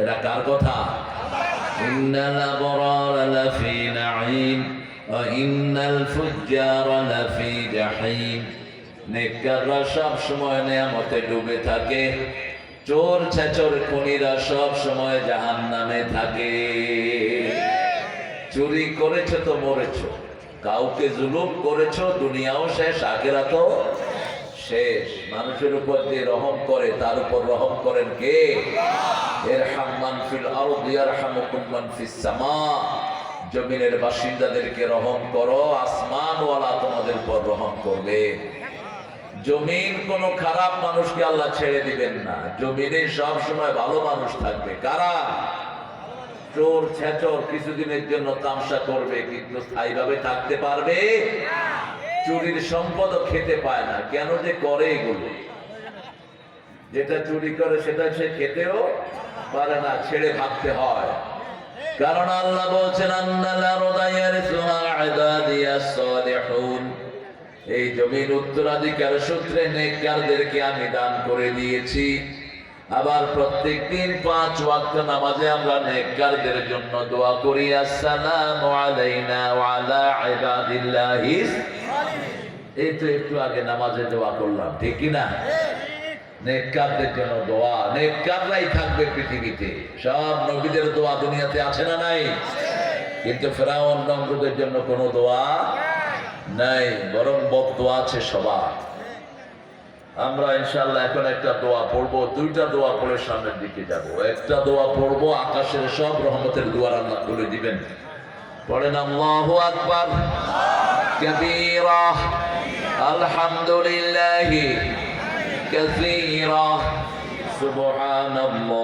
এরা কার কথা? ইন্নাল আবরার লাফি জাহিম। নেককাররা সব সময় নিয়ামতে ডুবে থাকে। চোর ছেচর খুনিরা সব সময় জাহান্নামে থাকে। চুরি করেছ তো মরেছ, কাউকে জুলুম করেছ, দুনিয়াও শেষ আখেরাতো শেষ। মানুষের উপর যে রহম করে, তার উপর রহম করেন কে? মান জমিনের বাসিন্দাদেরকে রহম করো, আসমানওয়ালা তোমাদের উপর রহম করবে। জমিন কোন খারাপ মানুষকে আল্লাহ ছেড়ে দিবেন না। জমিনে সব সময় ভালো মানুষ থাকবে। কারা? চোর, ছেচর কিছুদিনের জন্য তামসা করবে, কিন্তু স্থায়ীভাবে থাকতে পারবে? চুরির সম্পদও খেতে পায় না। কেন যে করে এগুলো? যেটা চুরি করে সেটা সে খেতেও পারে না, ছেড়ে ভাবতে হয়। কারণ আল্লাহ বলছেন এই জমির উত্তরাধিকার সূত্রে নেককারদেরকে আমি দান করে দিয়েছি। আবার প্রত্যেক দিন পাঁচ ওয়াক্ত নামাজে আমরা নেককারদের জন্য দোয়া করি, আসসালামু আলাইনা ওয়া আলা ইবাদিল্লাহিস এই তো একটু আগে নামাজে দোয়া করলাম, ঠিক কি না? নেককারদের জন্য দোয়া নেককাররাই থাকবে পৃথিবীতে। সব নবীদের দোয়া দুনিয়াতে আছে না নাই? কিন্তু ফেরাউন নমরুদের জন্য কোনো দোয়া নাই বরং বদ দোয়া আছে সবার। আমরা ইনশাল্লাহ এখন একটা দোয়া পড়ব দুইটা দোয়া পড়ে সামনের দিকে যাব। একটা দোয়া পড়ব আকাশের সব রহমতের দোয়ার আল্লাহ তুলে দিবেন। পড়েন আল্লাহু আকবর। আলহামদুলিল্লাহ। كثيرة. سبحان الله.